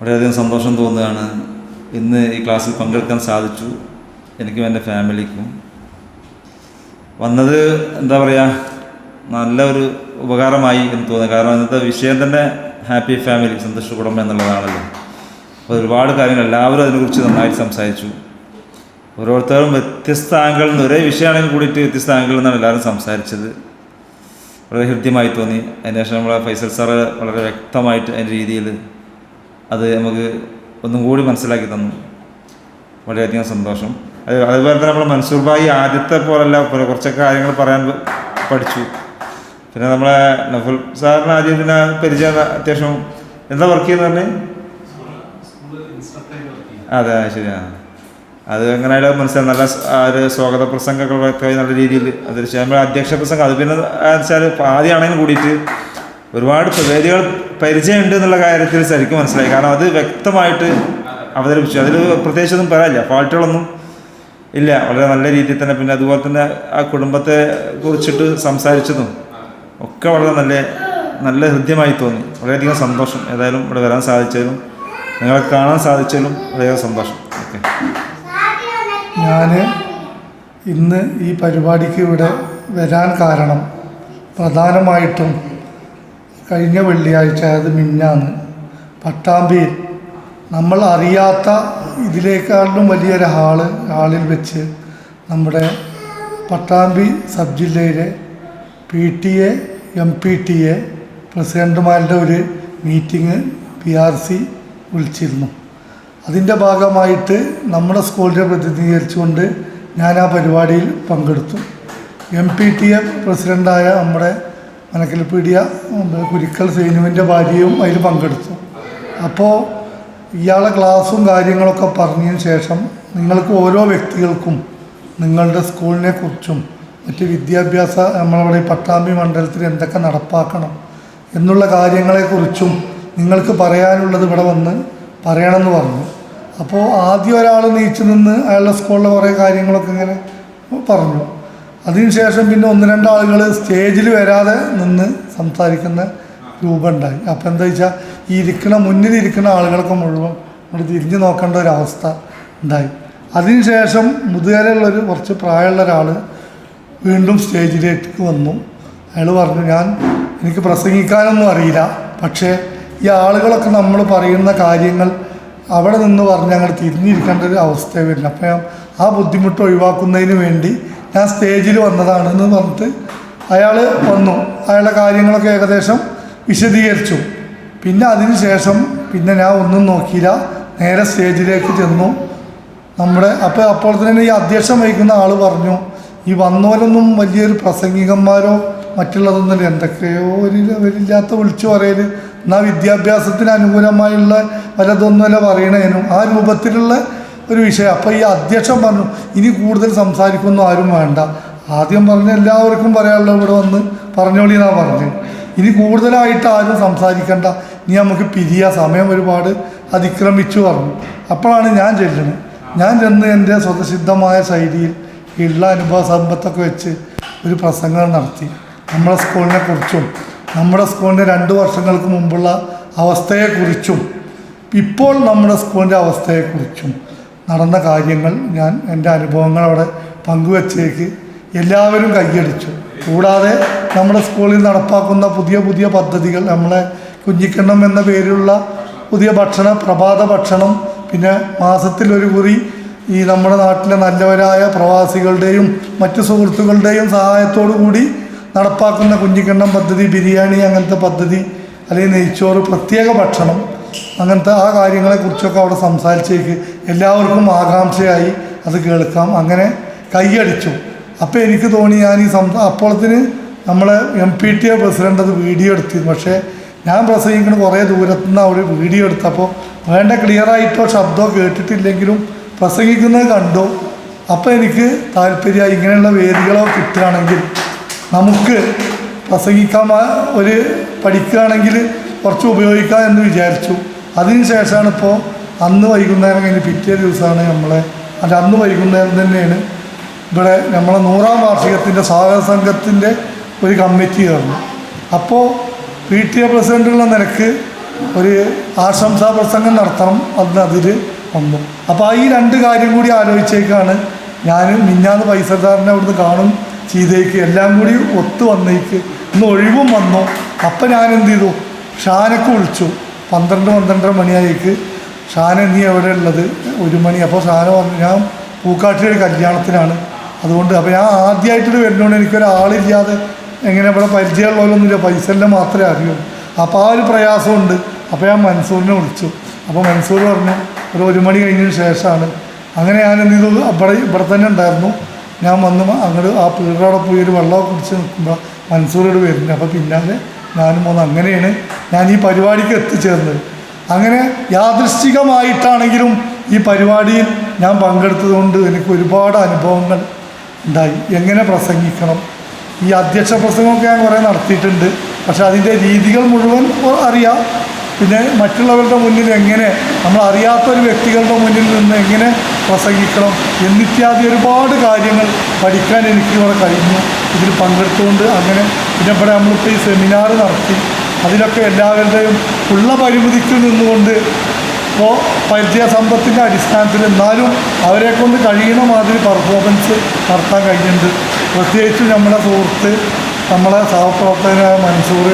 വളരെയധികം സന്തോഷം തോന്നുകയാണ്. ഇന്ന് ഈ ക്ലാസ്സിൽ പങ്കെടുക്കാൻ സാധിച്ചു. എനിക്കും എന്റെ ഫാമിലിക്കും. വന്നത് എന്താ പറയുക നല്ലൊരു ഉപകാരമായി എന്ന് തോന്നുന്നു. കാരണം ഇന്നത്തെ വിഷയം തന്നെ ഹാപ്പി ഫാമിലി സന്തോഷ കുടുംബം എന്നുള്ളതാണല്ലോ. അപ്പോൾ ഒരുപാട് കാര്യങ്ങൾ എല്ലാവരും അതിനെക്കുറിച്ച് നന്നായിട്ട് സംസാരിച്ചു. ഓരോരുത്തരും വ്യത്യസ്ത ആംഗിളിൽ നിന്ന് ഒരേ വിഷയമാണെങ്കിൽ കൂടിയിട്ട് വ്യത്യസ്ത ആംഗിളിൽ നിന്നാണ് എല്ലാവരും സംസാരിച്ചത്. വളരെ ഹൃദ്യമായി തോന്നി. അതിനുശേഷം നമ്മളെ ഫൈസൽ സാറ് വളരെ വ്യക്തമായിട്ട് അതിന്റെ രീതിയിൽ അത് നമുക്ക് ഒന്നും കൂടി മനസ്സിലാക്കി തന്നു. വളരെയധികം സന്തോഷം. അത് അതുപോലെ തന്നെ നമ്മൾ മൻസൂർ ഭായി ആദ്യത്തെ പോലല്ല കുറച്ചൊക്കെ കാര്യങ്ങൾ പറയാൻ പഠിച്ചു. പിന്നെ നമ്മളെ നഫുൽ സാറിന് ആദ്യം പിന്നെ പരിചയം അത്യാവശ്യം എന്താ വർക്ക് ചെയ്യുന്നത് പറഞ്ഞേ? അതെ ശരിയാണ് അത് എങ്ങനെയായാലും മനസ്സിലായി നല്ല ഒരു സ്വാഗത പ്രസംഗങ്ങളൊക്കെ നല്ല രീതിയിൽ അത് നമ്മുടെ അധ്യക്ഷ പ്രസംഗം അത് പിന്നെ വെച്ചാൽ ആദ്യമാണെങ്കിലും കൂടിയിട്ട് ഒരുപാട് വേദികൾ പരിചയമുണ്ട് എന്നുള്ള കാര്യത്തിൽ ശരിക്കും മനസ്സിലായി. കാരണം അത് വ്യക്തമായിട്ട് അവതരിപ്പിച്ചു. അതിൽ പ്രത്യേകിച്ചൊന്നും പറയാനില്ല. ഫാൾട്ടുകളൊന്നും ഇല്ല. വളരെ നല്ല രീതിയിൽ തന്നെ പിന്നെ അതുപോലെ തന്നെ ആ കുടുംബത്തെ കുറിച്ചിട്ട് സംസാരിച്ചതും ഒക്കെ വളരെ നല്ല നല്ല ഹൃദ്യമായി തോന്നി. വളരെയധികം സന്തോഷം ഏതായാലും ഇവിടെ വരാൻ സാധിച്ചതിലും നിങ്ങളെ കാണാൻ സാധിച്ചതിലും വളരെയധികം സന്തോഷം. ഓക്കെ. ഞാൻ ഇന്ന് ഈ പരിപാടിക്ക് ഇവിടെ വരാൻ കാരണം പ്രധാനമായിട്ടും കഴിഞ്ഞ വെള്ളിയാഴ്ച അതായത് മിന്നാന്ന്. പട്ടാമ്പിയിൽ നമ്മൾ അറിയാത്ത ഇതിനേക്കാളും വലിയൊരു ഹാൾ ഹാളിൽ വെച്ച് നമ്മുടെ പട്ടാമ്പി സബ് ജില്ലയിലെ P T A M P T A പ്രസിഡന്റുമാരുടെ ഒരു മീറ്റിംഗ് പി ആർ സി വിളിച്ചിരുന്നു. അതിന്റെ ഭാഗമായിട്ട് നമ്മുടെ സ്കൂളിനെ പ്രതിനിധീകരിച്ചുകൊണ്ട് ഞാൻ ആ പരിപാടിയിൽ പങ്കെടുത്തു. എം പി ടി എ പ്രസിഡന്റായ നമ്മുടെ മനക്കൽപ്പീടിയ കുരിക്കൽ സൈനുവിന്റെ ഭാര്യയും അതിൽ പങ്കെടുത്തു. അപ്പോൾ ഇയാളെ ക്ലാസ്സും കാര്യങ്ങളൊക്കെ പറഞ്ഞതിന് ശേഷം നിങ്ങൾക്ക് ഓരോ വ്യക്തികൾക്കും നിങ്ങളുടെ സ്കൂളിനെ കുറിച്ചും മറ്റ് വിദ്യാഭ്യാസ നമ്മളവിടെ പട്ടാമ്പി മണ്ഡലത്തിൽ എന്തൊക്കെ നടപ്പാക്കണം എന്നുള്ള കാര്യങ്ങളെക്കുറിച്ചും നിങ്ങൾക്ക് പറയാനുള്ളത് ഇവിടെ വന്ന് പറയണമെന്ന് പറഞ്ഞു. അപ്പോൾ ആദ്യം ഒരാൾ നീച്ചു നിന്ന് അയാളുടെ സ്കൂളിലെ കുറേ കാര്യങ്ങളൊക്കെ ഇങ്ങനെ പറഞ്ഞു. അതിനുശേഷം പിന്നെ ഒന്ന് രണ്ടാളുകൾ സ്റ്റേജിൽ വരാതെ നിന്ന് സംസാരിക്കുന്ന രൂപം ഉണ്ടായി. അപ്പോൾ എന്താ വെച്ചാൽ ഈ മുന്നിൽ ഇരിക്കുന്ന ആളുകളൊക്കെ മുഴുവൻ അങ്ങോട്ട് തിരിഞ്ഞു നോക്കേണ്ട ഒരവസ്ഥ ഉണ്ടായി. അതിനുശേഷം മുതുകരയുള്ളൊരു കുറച്ച് പ്രായമുള്ള ഒരാൾ വീണ്ടും സ്റ്റേജിലേക്ക് വന്നു. അയാൾ പറഞ്ഞു ഞാൻ എനിക്ക് പ്രസംഗിക്കാനൊന്നും അറിയില്ല പക്ഷേ ഈ ആളുകളൊക്കെ നമ്മൾ പറയുന്ന കാര്യങ്ങൾ അവിടെ നിന്ന് പറഞ്ഞ് അങ്ങോട്ട് തിരിഞ്ഞിരിക്കേണ്ട ഒരു അവസ്ഥ വരുന്നു അപ്പം ആ ബുദ്ധിമുട്ട് ഒഴിവാക്കുന്നതിന് വേണ്ടി ഞാൻ സ്റ്റേജിൽ വന്നതാണ് എന്ന് പറഞ്ഞിട്ട് അയാൾ വന്നു. അയാളുടെ കാര്യങ്ങളൊക്കെ ഏകദേശം വിശദീകരിച്ചു. പിന്നെ അതിന് ശേഷം പിന്നെ ഞാൻ ഒന്നും നോക്കിയില്ല. നേരെ സ്റ്റേജിലേക്ക് ചെന്നു. നമ്മുടെ അപ്പോൾ അപ്പോൾ തന്നെ ഈ അധ്യക്ഷം വഹിക്കുന്ന ആൾ പറഞ്ഞു ഈ വന്നവരൊന്നും വലിയൊരു പ്രസംഗികന്മാരോ മറ്റുള്ളതൊന്നുമില്ല. എന്തൊക്കെയോ ഒരു ഇല്ലാത്ത വിളിച്ചു പറയൽ എന്നാൽ വിദ്യാഭ്യാസത്തിന് അനുകൂലമായുള്ള വലതൊന്നുമല്ല പറയണേനും. ആ രൂപത്തിലുള്ള ഒരു വിഷയം. അപ്പോൾ ഈ അധ്യക്ഷൻ പറഞ്ഞു ഇനി കൂടുതൽ സംസാരിക്കൊന്നും ആരും വേണ്ട. ആദ്യം പറഞ്ഞ എല്ലാവർക്കും പറയാനുള്ളത് ഇവിടെ വന്ന് പറഞ്ഞോളി എന്നാണ് പറഞ്ഞത് ഇനി കൂടുതലായിട്ട് ആരും സംസാരിക്കണ്ട. ഇനി നമുക്ക് പിരിയ സമയം ഒരുപാട് അതിക്രമിച്ചു പറഞ്ഞു. അപ്പോഴാണ് ഞാൻ ചെല്ലുന്നത് ഞാൻ ചെന്ന് എന്റെ സ്വതസിദ്ധമായ ശൈലിയിൽ ഉള്ള അനുഭവ സമ്പത്തൊക്കെ വെച്ച് ഒരു പ്രസംഗം നടത്തി. നമ്മുടെ സ്കൂളിനെ കുറിച്ചും നമ്മുടെ സ്കൂളിന്റെ രണ്ട് വർഷങ്ങൾക്ക് മുമ്പുള്ള അവസ്ഥയെക്കുറിച്ചും ഇപ്പോൾ നമ്മുടെ സ്കൂളിന്റെ അവസ്ഥയെക്കുറിച്ചും നടന്ന കാര്യങ്ങൾ ഞാൻ എന്റെ അനുഭവങ്ങൾ അവിടെ പങ്കുവച്ചേക്ക് എല്ലാവരും കൈയടിച്ചു. കൂടാതെ നമ്മുടെ സ്കൂളിൽ നടപ്പാക്കുന്ന പുതിയ പുതിയ പദ്ധതികൾ നമ്മളെ കുഞ്ഞിക്കണ്ണം എന്ന പേരിലുള്ള പുതിയ ഭക്ഷണം പ്രഭാത ഭക്ഷണം പിന്നെ മാസത്തിലൊരു കുറി ഈ നമ്മുടെ നാട്ടിലെ നല്ലവരായ പ്രവാസികളുടെയും മറ്റു സുഹൃത്തുക്കളുടെയും സഹായത്തോടു കൂടി നടപ്പാക്കുന്ന കുഞ്ഞിക്കണ്ണം പദ്ധതി ബിരിയാണി അങ്ങനത്തെ പദ്ധതി അല്ലെങ്കിൽ നെയ്ച്ചോറ് പ്രത്യേക ഭക്ഷണം അങ്ങനത്തെ ആ കാര്യങ്ങളെക്കുറിച്ചൊക്കെ അവിടെ സംസാരിച്ചേക്ക് എല്ലാവർക്കും ആകാംക്ഷയായി അത് കേൾക്കാം. അങ്ങനെ കൈയടിച്ചു. അപ്പോൾ എനിക്ക് തോന്നി ഞാൻ ഈ സം അപ്പോഴത്തിന് നമ്മളെ M P T A president അത് വീഡിയോ എടുത്തിരുന്നു പക്ഷേ ഞാൻ പ്രസംഗിക്കുന്ന കുറേ ദൂരത്തു നിന്ന് അവർ വീഡിയോ എടുത്തപ്പോൾ വേണ്ട ക്ലിയറായിട്ടോ ശബ്ദമോ കേട്ടിട്ടില്ലെങ്കിലും പ്രസംഗിക്കുന്നത് കണ്ടു. അപ്പോൾ എനിക്ക് താല്പര്യമായി ഇങ്ങനെയുള്ള വേദികളോ കിട്ടുകയാണെങ്കിൽ നമുക്ക് പ്രസംഗിക്കാൻ ഒരു പഠിക്കുകയാണെങ്കിൽ കുറച്ച് ഉപയോഗിക്കാം എന്ന് വിചാരിച്ചു. അതിന് ശേഷമാണ് ഇപ്പോൾ അന്ന് വൈകുന്നേരം കഴിഞ്ഞ് പിറ്റേ ദിവസമാണ് നമ്മളെ അല്ല അന്ന് വൈകുന്നേരം തന്നെയാണ് ഇവിടെ നമ്മളെ നൂറാം വാർഷികത്തിന്റെ സ്വാഗത സംഘത്തിന്റെ ഒരു കമ്മിറ്റി ചേർന്നു. അപ്പോൾ പി ടി എ പ്രസിഡന്റുള്ള നിലയ്ക്ക് ഒരു ആശംസാ പ്രസംഗം നടത്തണം അതിന് അതിൽ വന്നു. അപ്പോൾ ഈ രണ്ട് കാര്യം കൂടി ആലോചിച്ചേക്കാണ് ഞാൻ മിഞ്ഞാന്ന് പൈസക്കാരനെ അവിടുന്ന് കാണും ചെയ്തേക്ക്. എല്ലാം കൂടി ഒത്തു വന്നേക്ക്. ഇന്ന് ഒഴിവും വന്നു. അപ്പം ഞാൻ എന്ത് ചെയ്തു? ഷാനക്ക് വിളിച്ചു. പന്ത്രണ്ട് പന്ത്രണ്ടര മണിയായിക്ക്. ഷാന നീ എവിടെ ഉള്ളത്? ഒരു മണി. അപ്പോൾ ഷാന പറഞ്ഞു ഞാൻ പൂക്കാട്ടിലൊരു കല്യാണത്തിനാണ്. അതുകൊണ്ട് അപ്പോൾ ഞാൻ ആദ്യമായിട്ട് വരുന്നതുകൊണ്ട് എനിക്കൊരാളില്ലാതെ എങ്ങനെ ഇവിടെ പരിചയമുള്ളവരൊന്നുമില്ല. പൈസ എല്ലാം മാത്രമേ അറിയൂ അപ്പോൾ ആ ഒരു പ്രയാസമുണ്ട്. അപ്പോൾ ഞാൻ മൻസൂറിനെ വിളിച്ചു. അപ്പോൾ മൻസൂർ പറഞ്ഞു ഒരു ഒരു മണി കഴിഞ്ഞതിന് ശേഷമാണ്. അങ്ങനെ ഞാൻ എന്ത് ചെയ്തു? ഇവിടെ ഇവിടെ തന്നെ ഉണ്ടായിരുന്നു. ഞാൻ വന്ന് അങ്ങോട്ട് ആ പീടവിടെ പോയി ഒരു വെള്ളമൊക്കെ കുടിച്ച് നിൽക്കുമ്പോൾ മൻസൂറോട് വരുന്നു. അപ്പോൾ പിന്നാലെ ഞാനും ഒന്ന് അങ്ങനെയാണ് ഞാൻ ഈ പരിപാടിക്ക് എത്തിച്ചേർന്നത്. അങ്ങനെ യാദൃശ്ചികമായിട്ടാണെങ്കിലും ഈ പരിപാടിയിൽ ഞാൻ പങ്കെടുത്തതുകൊണ്ട് എനിക്ക് ഒരുപാട് അനുഭവങ്ങൾ ഉണ്ടായി. എങ്ങനെ പ്രസംഗിക്കണം? ഈ അധ്യക്ഷ പ്രസംഗമൊക്കെ ഞാൻ കുറേ നടത്തിയിട്ടുണ്ട്. പക്ഷേ അതിന്റെ രീതികൾ മുഴുവൻ അറിയാം. പിന്നെ മറ്റുള്ളവരുടെ മുന്നിൽ എങ്ങനെ നമ്മൾ അറിയാത്ത ഒരു വ്യക്തികളുടെ മുന്നിൽ നിന്ന് എങ്ങനെ പ്രസംഗിക്കണം എന്നിത്യാദി ഒരുപാട് കാര്യങ്ങൾ പഠിക്കാൻ എനിക്ക് ഇവിടെ കഴിഞ്ഞു. ഇതിൽ പങ്കെടുത്തുകൊണ്ട് അങ്ങനെ പിന്നെ ഇവിടെ നമ്മളിപ്പോൾ ഈ സെമിനാർ നടത്തി അതിലൊക്കെ എല്ലാവരുടെയും ഉള്ള പരിമിതിക്ക് നിന്നുകൊണ്ട് ഇപ്പോൾ പരിചയസമ്പത്തിന്റെ അടിസ്ഥാനത്തിൽ എന്നാലും അവരെ കൊണ്ട് കഴിയുന്ന മാതിരി പെർഫോമൻസ് നടത്താൻ കഴിഞ്ഞിട്ടുണ്ട്. പ്രത്യേകിച്ചും നമ്മുടെ സുഹൃത്ത് നമ്മളെ സഹപ്രവർത്തകനായ മൻസൂർ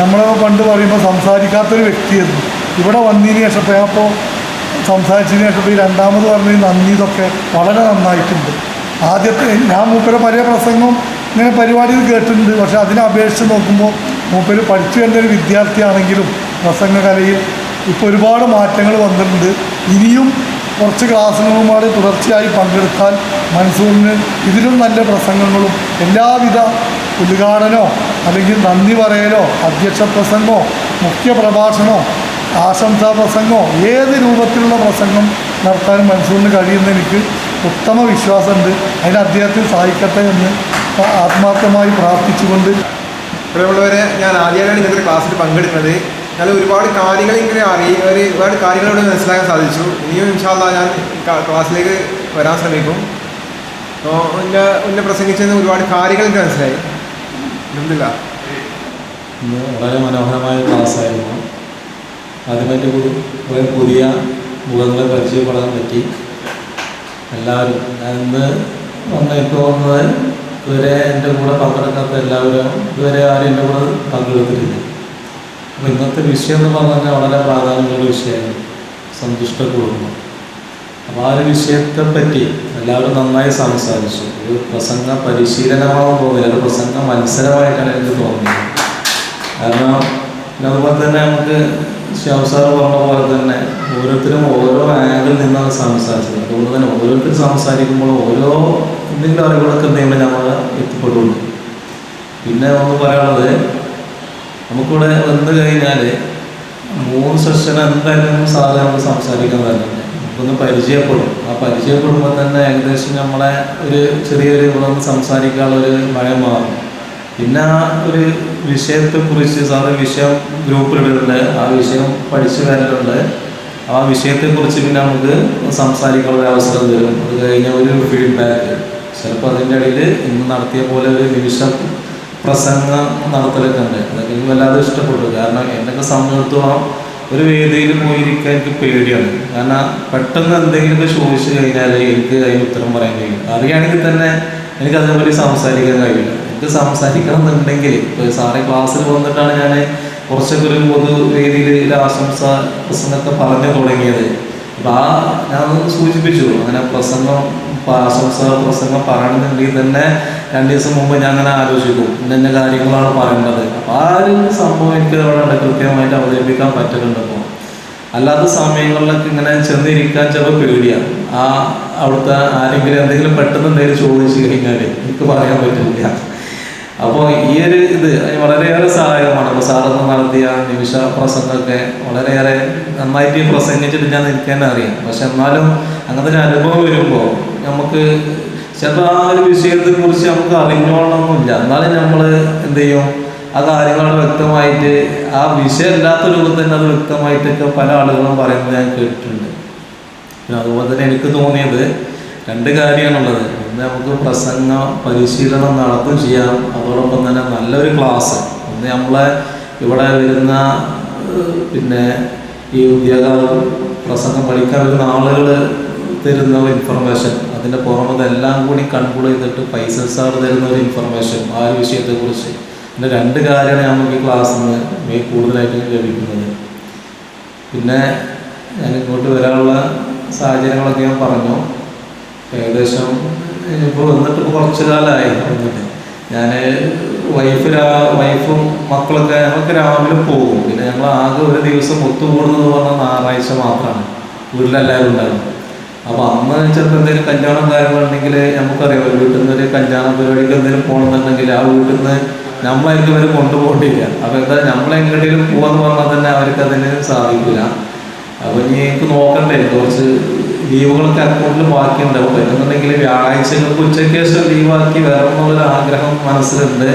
നമ്മളെ പണ്ട് പറയുമ്പോൾ സംസാരിക്കാത്തൊരു വ്യക്തിയായിരുന്നു. ഇവിടെ വന്നതിന് ശേഷം അപ്പോൾ സംസാരിച്ചതിന് ശേഷം ഈ രണ്ടാമത് പറഞ്ഞ നന്ദി ഇതൊക്കെ വളരെ നന്നായിട്ടുണ്ട്. ആദ്യത്തെ ഞാൻ മൂപ്പരെ പല പ്രസംഗവും ഇങ്ങനെ പരിപാടിയിൽ കേട്ടിട്ടുണ്ട്. പക്ഷെ അതിനെ അപേക്ഷിച്ച് നോക്കുമ്പോൾ മൂപ്പര് പഠിച്ചു ഒരു വിദ്യാർത്ഥിയാണെങ്കിലും പ്രസംഗകലയിൽ ഇപ്പോൾ ഒരുപാട് മാറ്റങ്ങൾ വന്നിട്ടുണ്ട്. ഇനിയും കുറച്ച് ക്ലാസ്സുകളുമായി തുടർച്ചയായി പങ്കെടുത്താൽ മൻസൂറിന് ഇതിലും നല്ല പ്രസംഗങ്ങളും എല്ലാവിധ ഉദ്ഘാടനമോ അല്ലെങ്കിൽ നന്ദി പറയലോ അധ്യക്ഷ പ്രസംഗമോ മുഖ്യ പ്രഭാഷണമോ ആശംസാ പ്രസംഗമോ ഏത് രൂപത്തിലുള്ള പ്രസംഗം നടത്താൻ മൻസൂറിന് കഴിയുന്ന എനിക്ക് ഉത്തമ വിശ്വാസമുണ്ട് അതിന് അദ്ദേഹത്തെ സഹായിക്കട്ടെ എന്ന് ആത്മാർത്ഥമായി പ്രാർത്ഥിച്ചുകൊണ്ട്. പ്രിയമുള്ളവരെ ഞാൻ ആദ്യമായിട്ടാണ് ഇന്നത്തെ ക്ലാസ്സിൽ പങ്കെടുക്കുന്നത്. ഞാൻ ഒരുപാട് കാര്യങ്ങൾ ഇങ്ങനെ അറിയ ഒരു ഒരുപാട് കാര്യങ്ങളോട് മനസ്സിലാക്കാൻ സാധിച്ചു. ഇനിയും ഇൻഷാല്ല ഞാൻ ക്ലാസ്സിലേക്ക് വരാൻ ശ്രമിക്കും. എന്നെ എന്നെ പ്രസംഗിച്ചതിന് ഒരുപാട് കാര്യങ്ങൾ എനിക്ക് മനസ്സിലായി. എന്തില്ല ഇന്ന് വളരെ മനോഹരമായ ക്ലാസ്സായിരുന്നു. ആദ്യമായിട്ട് പുതിയ മുഖങ്ങളെ പരിചയപ്പെടാൻ പറ്റി. എല്ലാവരും. ഇന്ന് വന്ന് എനിക്ക് വന്നത് ഇതുവരെ എന്റെ കൂടെ പങ്കെടുക്കാത്ത എല്ലാവരും ഇതുവരെ ആരും എന്റെ കൂടെ പങ്കെടുത്തിട്ടില്ല. അപ്പോൾ ഇന്നത്തെ വിഷയം എന്ന് പറഞ്ഞാൽ വളരെ പ്രാധാന്യമുള്ള വിഷയമാണ്. സന്തുഷ്ട കുടുംബം. അപ്പോൾ ആ ഒരു വിഷയത്തെ പറ്റി എല്ലാവരും നന്നായി സംസാരിച്ചു. ഒരു പ്രസംഗ പരിശീലനമാണെന്ന് തോന്നില്ല. ഒരു പ്രസംഗ മത്സരമായിട്ടാണ് എനിക്ക് തോന്നിയത്. കാരണം അതുപോലെ തന്നെ നമുക്ക് ശവസാർ പറഞ്ഞ പോലെ തന്നെ ഓരോരുത്തരും ഓരോ ആംഗിൾ നിന്നാണ് സംസാരിച്ചത്. അതുകൊണ്ട് തന്നെ ഓരോരുത്തരും സംസാരിക്കുമ്പോൾ ഓരോ എന്തെങ്കിലും അറിവുകളൊക്കെ എന്തെങ്കിലും നമ്മൾ എത്തിപ്പെടുള്ളൂ പിന്നെ ഒന്ന് പറയാനുള്ളത് നമുക്കിവിടെ വന്നു കഴിഞ്ഞാൽ മൂന്ന് സെഷൻ എന്തായാലും സാധനം നമ്മൾ സംസാരിക്കാൻ തന്നെ നമുക്കൊന്ന് പരിചയപ്പെടും. ആ പരിചയപ്പെടുമ്പോൾ തന്നെ ഏകദേശം നമ്മളെ ഒരു ചെറിയൊരു നിന്ന് സംസാരിക്കാനുള്ള ഒരു ഭയം മാറും. പിന്നെ ആ ഒരു വിഷയത്തെക്കുറിച്ച് സാറ് വിഷയം ഗ്രൂപ്പിലിടുന്നുണ്ട് ആ വിഷയം പഠിച്ചു വരുന്നുണ്ട് ആ വിഷയത്തെക്കുറിച്ച് പിന്നെ നമുക്ക് സംസാരിക്കാനുള്ള അവസരം തരും. അത് കഴിഞ്ഞ ഒരു ഫീഡ്ബാക്ക് ചിലപ്പോൾ അതിന്റെ ഇടയിൽ ഇന്ന് നടത്തിയ പോലെ ഒരു നിമിഷം പ്രസംഗം നടത്തലൊക്കെ ഉണ്ട്. അതൊക്കെ എനിക്ക് വല്ലാതെ ഇഷ്ടപ്പെട്ടു. കാരണം എന്നൊക്കെ സംബന്ധിച്ചിടത്തോളം ഒരു വേദിയിൽ പോയിരിക്കാൻ എനിക്ക് പേടിയാണ്. കാരണം പെട്ടെന്ന് എന്തെങ്കിലുമൊക്കെ ചോദിച്ചു കഴിഞ്ഞാൽ എനിക്ക് അതിന് ഉത്തരം പറയാൻ കഴിയും. അറിയുകയാണെങ്കിൽ തന്നെ എനിക്ക് അതിനെപ്പറ്റി സംസാരിക്കാൻ കഴിയില്ല. എനിക്ക് സംസാരിക്കണം എന്നുണ്ടെങ്കിൽ സാറെ ക്ലാസ്സിൽ വന്നിട്ടാണ് ഞാൻ കുറച്ചൊക്കെ ഒരു പൊതു ഒരു ആശംസ പ്രസംഗമൊക്കെ പറഞ്ഞു തുടങ്ങിയത്. അപ്പോൾ ആ ഞാൻ സൂചിപ്പിച്ചു. അങ്ങനെ പ്രസംഗം ആശംസ പ്രസംഗം പറയണമെന്നുണ്ടെങ്കിൽ തന്നെ രണ്ട് ദിവസം മുമ്പ് ഞാൻ അങ്ങനെ ആലോചിക്കും. ഇന്ന കാര്യങ്ങളാണ് പറയേണ്ടത്. അപ്പൊ ആ ഒരു സംഭവം എനിക്ക് അവിടെ കൃത്യമായിട്ട് അവതരിപ്പിക്കാൻ പറ്റുന്നുണ്ട് അല്ലാത്ത സമയങ്ങളിലൊക്കെ ഇങ്ങനെ ചെന്നിരിക്കാൻ ചിലപ്പോൾ പേടിയാണ് ആ അവിടുത്തെ ആരെങ്കിലും എന്തെങ്കിലും പെട്ടെന്ന് എന്തെങ്കിലും ചോദിച്ചു കഴിഞ്ഞാൽ എനിക്ക് പറയാൻ പറ്റില്ല. അപ്പോൾ ഈ ഒരു ഇത് വളരെയേറെ സഹായകമാണ്. അപ്പോൾ സാറന്ന് നടത്തിയ നിമിഷ പ്രസംഗമൊക്കെ വളരെയേറെ നന്നായിട്ട് പ്രസംഗിച്ചിട്ട് ഞാൻ എനിക്ക് അറിയാം. പക്ഷെ എന്നാലും അങ്ങനത്തെ ഒരു അനുഭവം വരുമ്പോൾ നമുക്ക് ചിലപ്പോൾ ആ ഒരു വിഷയത്തെ കുറിച്ച് നമുക്ക് അറിഞ്ഞോളണമെന്നില്ല എന്നാലും നമ്മൾ എന്ത് ചെയ്യും? ആ കാര്യങ്ങൾ വ്യക്തമായിട്ട് ആ വിഷയം അല്ലാത്ത രൂപത്തിൽ തന്നെ അത് വ്യക്തമായിട്ടൊക്കെ പല ആളുകളും പറയുന്നത് ഞാൻ കേട്ടിട്ടുണ്ട്. പിന്നെ അതുപോലെ തന്നെ എനിക്ക് തോന്നിയത് രണ്ട് കാര്യമാണുള്ളത്. ഒന്ന് നമുക്ക് പ്രസംഗ പരിശീലനം നടത്തും ചെയ്യാം. അതോടൊപ്പം തന്നെ നല്ലൊരു ക്ലാസ്. ഒന്ന് നമ്മളെ ഇവിടെ വരുന്ന പിന്നെ ഈ ഉദ്യോഗ പ്രസംഗം പഠിക്കാൻ വരുന്ന ആളുകൾ തരുന്ന ഒരു ഇൻഫർമേഷൻ അതിന്റെ പുറമെ എല്ലാം കൂടി കൺക്ലൂഡ് ചെയ്തിട്ട് ഫൈസൽ സാർ തരുന്ന ഒരു ഇൻഫർമേഷൻ ആ ഒരു വിഷയത്തെക്കുറിച്ച്. ഇതിന്റെ രണ്ട് കാര്യമാണ് നമുക്ക് ഈ ക്ലാസ്സിൽ നിന്ന് കൂടുതലായിട്ട് ലഭിക്കുന്നത്. പിന്നെ ഞാൻ ഇങ്ങോട്ട് വരാനുള്ള സാഹചര്യങ്ങളൊക്കെ ഞാൻ പറഞ്ഞു. ഏകദേശം ഇപ്പോൾ വന്നിട്ട് ഇപ്പോൾ കുറച്ച് കാലമായി ഞാൻ വൈഫ് രാ വൈഫും മക്കളൊക്കെ ഞങ്ങൾക്ക് രാവിലെ പോകും. പിന്നെ ഞങ്ങൾ ആകെ ഒരു ദിവസം ഒത്തുകൂടുന്നത് പറഞ്ഞാൽ ഞായറാഴ്ച മാത്രമാണ്. വീട്ടിലെല്ലാവരും ഉണ്ടാകും അപ്പോൾ അന്ന് ചിലപ്പോൾ എന്തെങ്കിലും കല്യാണം കാര്യങ്ങളുണ്ടെങ്കിൽ നമുക്കറിയാം ഒരു വീട്ടിൽ നിന്ന് ഒരു കല്യാണ പരിപാടിക്ക് എന്തെങ്കിലും പോകണമെന്നുണ്ടെങ്കിൽ ആ വീട്ടിൽ നിന്ന് നമ്മളായിരിക്കും അവർ കൊണ്ടുപോകേണ്ടില്ല അപ്പോൾ എന്താ നമ്മളെങ്ങോട്ടെങ്കിലും പോകാന്ന് പറഞ്ഞാൽ തന്നെ അവർക്ക് അതിന് സാധിക്കില്ല. അപ്പോൾ ഇനി എനിക്ക് നോക്കണ്ടേ കുറച്ച് ലീവുകളൊക്കെ അക്കൗണ്ടിൽ ബാക്കിയുണ്ടാവും. പറ്റുന്നുണ്ടെങ്കിൽ വ്യാഴാഴ്ചകൾക്ക് ഉച്ചയ്ക്ക് ശേഷം ലീവാക്കി വരണമെന്നുള്ളൊരു ആഗ്രഹം മനസ്സിലുണ്ട്.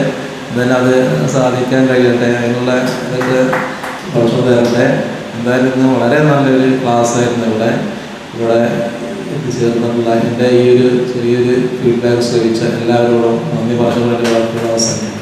എന്തായാലും അത് സാധിക്കാൻ കഴിയട്ടെ. അതിനുള്ള ഇതൊക്കെ ഭക്ഷണം തരട്ടെ. എന്തായാലും ഇന്ന് വളരെ നല്ലൊരു ക്ലാസ് ആയിരുന്നു ഇവിടെ. ഇവിടെ എത്തിച്ചേർന്നിട്ടുള്ള എന്റെ ഈ ഒരു ചെറിയൊരു ഫീഡ്ബാക്ക് ശ്രമിച്ച എല്ലാവരോടും നന്ദി പറഞ്ഞുകൊണ്ട് വളർത്തുന്ന അവസാനിക്കും